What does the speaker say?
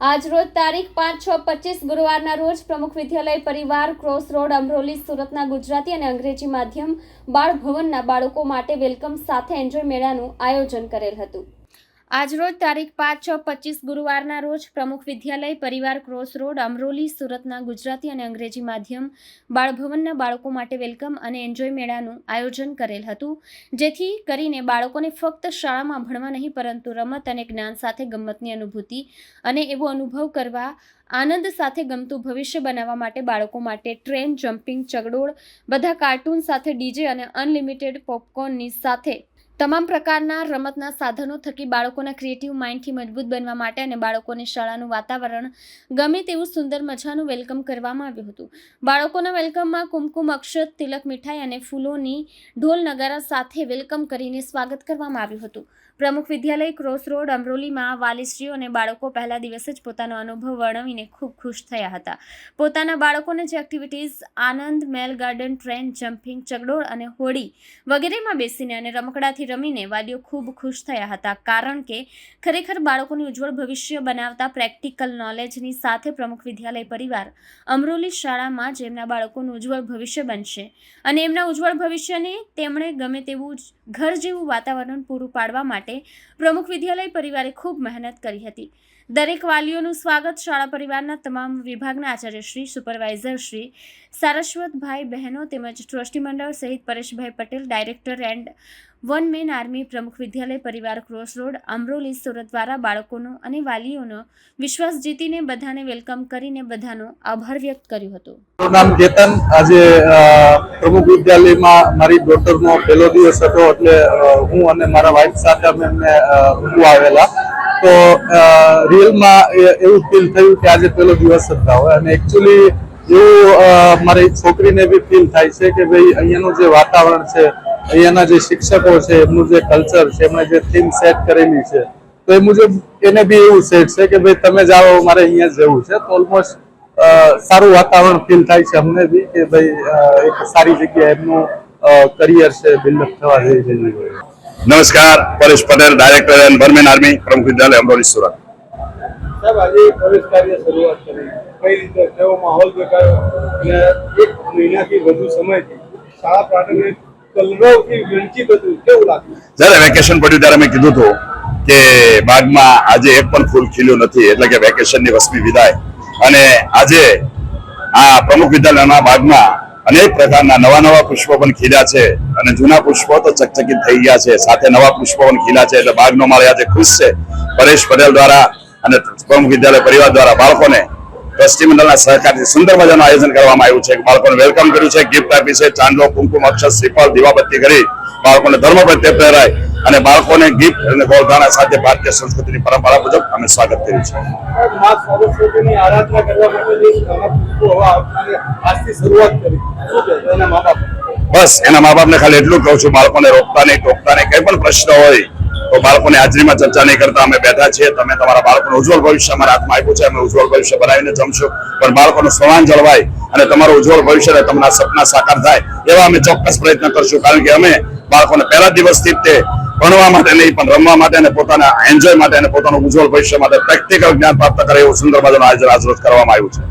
આજ રોજ તારીખ પાંચ, છ, પચીસ ગુરુવારના રોજ પ્રમુખ વિદ્યાલય પરિવાર ક્રોસ રોડ અમરોલી, સુરતના ગુજરાતી અને અંગ્રેજી માધ્યમ બાળ ભવનના બાળકો માટે વેલકમ સાથે એન્જોય મેળાનું આયોજન કરેલ હતું. આજ રોજ તારીખ પાંચ છ પચીસ ગુરુવારના રોજ પ્રમુખ વિદ્યાલય પરિવાર ક્રોસ રોડ, અમરોલી, સુરતના ગુજરાતી અને અંગ્રેજી માધ્યમ બાળભવનના બાળકો માટે વેલકમ અને એન્જોય મેળાનું આયોજન કરેલ હતું. જેથી કરીને બાળકોને ફક્ત શાળામાં ભણવા નહીં, પરંતુ રમત અને જ્ઞાન સાથે ગમતની અનુભૂતિ અને એવો અનુભવ કરવા, આનંદ સાથે ગમતું ભવિષ્ય બનાવવા માટે બાળકો માટે ટ્રેન, જમ્પિંગ, ચગડોળ, બધા કાર્ટૂન સાથે ડીજે અને અનલિમિટેડ પોપકોર્નની સાથે તમામ પ્રકારના રમતના સાધનો થકી બાળકોના ક્રિએટિવ માઇન્ડથી મજબૂત બનવા માટે અને બાળકોને શાળાનું વાતાવરણ ગમે તેવું સુંદર મજાનું વેલકમ કરવામાં આવ્યું હતું. બાળકોના વેલકમમાં કુમકુમ, અક્ષત, તિલક, મીઠાઈ અને ફૂલોની ઢોલ, નગારા સાથે વેલકમ કરીને સ્વાગત કરવામાં આવ્યું હતું. પ્રમુખ વિદ્યાલય ક્રોસ રોડ અમરોલીમાં વાલીશ્રીઓ અને બાળકો પહેલા દિવસે જ પોતાનો અનુભવ વર્ણવીને ખૂબ ખુશ થયા હતા. પોતાના બાળકોને જે એક્ટિવિટીઝ આનંદ, મેલ ગાર્ડન, ટ્રેન, જમ્પિંગ, ચગડોળ અને હોડી વગેરેમાં બેસીને અને રમકડાથી રમીને વાલીઓ ખૂબ ખુશ થયા હતા. કારણ કે ખરેખર બાળકોનું ઉજ્જવળ ભવિષ્ય બનાવતા પ્રેક્ટિકલ નોલેજની સાથે પ્રમુખ વિદ્યાલય પરિવાર અમરોલી શાળામાં જ એમના બાળકોનું ઉજ્જવળ ભવિષ્ય બનશે અને એમના ઉજ્જવળ ભવિષ્યને તેમણે ગમે તેવું ઘર જેવું વાતાવરણ પૂરું પાડવા માટે પ્રમુખ વિદ્યાલય પરિવારે ખૂબ મહેનત કરી હતી. દરેક વાલીઓનું સ્વાગત શાળા પરિવારના તમામ વિભાગના આચાર્યશ્રી સુપરવાઇઝરશ્રી સારસ્વતભાઈ બહેનો તેમજ ટ્રસ્ટી મંડળ સહિત Pareshbhai Patel, director and one man army Pramukh Vidyalaya પરિવાર ક્રોસ રોડ અમરોલી સુરત દ્વારા બાળકોનો અને વાલીઓનો વિશ્વાસ જીતીને બધાને વેલકમ કરીને બધાનો આભાર વ્યક્ત કર્યો હતો. મારું નામ કેતન. આજે પ્રમુખ વિદ્યાલયમાં મારી ડોટરનો પહેલો દિવસ હતો એટલે હું અને મારા વાઇફ સાથે અમે એમને અ, આવેલા. તો રિયલમાં એવું ફીલ થયું કે આજે પહેલો દિવસ ના હોય. અને એકચ્યુઅલી એવું મારી છોકરીને બી ફીલ થાય છે કે ભાઈ અહીંયાનું જે વાતાવરણ છે અહીંયાના જે શિક્ષકો છે એમનું જે કલ્ચર છે એમણે જે થીમ સેટ કરેલી છે તો એ મુજબ એને બી એવું સેટ છે કે ભાઈ તમે જાઓ મારે અહીંયા જવું છે. તો ઓલમોસ્ટ સારું વાતાવરણ ફીલ થાય છે અમને બી કે ભાઈ એક સારી જગ્યાએ એમનું કરિયર છે બિલ્ડઅપ થવા જઈ રહ્યું છે. નમસ્કાર પરેશ પટેલ ડાયરેક્ટર એન્ડ બર્મેન આર્મી પ્રમુખ વિદ્યાલય અમરોલી સુરત. સાહેબ આજે પ્રવેશ કાર્ય શરૂઆત કરી. કઈ રીતે કેવો માહોલ દેખાયો? અને એક મહિનાથી વધુ સમયથી શાળા પ્રાથમિક જ્યારે વેકેશન પડ્યું ત્યારે મેં કીધું હતું કે બાગમાં આજે એક પણ ફૂલ ખીલ્યું નથી, એટલે કે વેકેશનની વસમી વિદાય. અને આજે આ પ્રમુખ વિદ્યાલયના બાગમાં અનેક પ્રકારના નવા નવા પુષ્પો પણ ખીલ્યા છે અને જૂના પુષ્પો તો ચકચકિત થઈ ગયા છે. સાથે નવા પુષ્પો પણ ખીલ્યા છે, એટલે બાગનો માળ આજે ખુશ છે. પરેશ પટેલ દ્વારા અને પ્રમુખ વિદ્યાલય પરિવાર દ્વારા બાળકોને ટ્રસ્ટી મંડળના સહકારથી સુંદર મજાનું આયોજન કરવામાં આવ્યું છે. બાળકોને વેલકમ કર્યું છે. ગિફ્ટ આપી છે. ચાંદલો કુમકુમ અક્ષર શ્રીફળ દીવાબત્તી કરી બાળકોને ધર્મ પ્રત્યે પ્રેરાય અને બાળકોને ગિફ્ટ અને ગોળધાણા સાથે ભારતીય સંસ્કૃતિની પરંપરા મુજબ અમે સ્વાગત કર્યું છે. બસ એના મા બાપને ખાલી એટલું કહું છું બાળકોને રોકતા નહીં ટોકતા નહીં કઈ પણ પ્રશ્ન હોય તો બાળકોની હાજરીમાં ચર્ચા નહીં કરતા, અમે બેઠા છીએ, તમે તમારા બાળકોનું ઉજ્જવળ ભવિષ્ય અમારા હાથમાં આપ્યું છે, અમે ઉજ્જવળ ભવિષ્ય બનાવીને જમશું. પણ બાળકોનું સ્વાન જળવાય અને તમારું ઉજ્જવળ ભવિષ્ય અને તમારા સપના સાકાર થાય, એવા અમે ચોક્કસ પ્રયત્ન કરશું. કારણ કે અમે બાળકોને પહેલા દિવસથી તે ભણવા માટે નહીં, પણ રમવા માટે અને પોતાના એન્જોય માટે અને પોતાનું ઉજ્જવળ ભવિષ્ય માટે પ્રેક્ટિકલ જ્ઞાન પ્રાપ્ત કરે એવું સુંદર મજાનું આયોજન આજરોજ કરવામાં આવ્યું છે.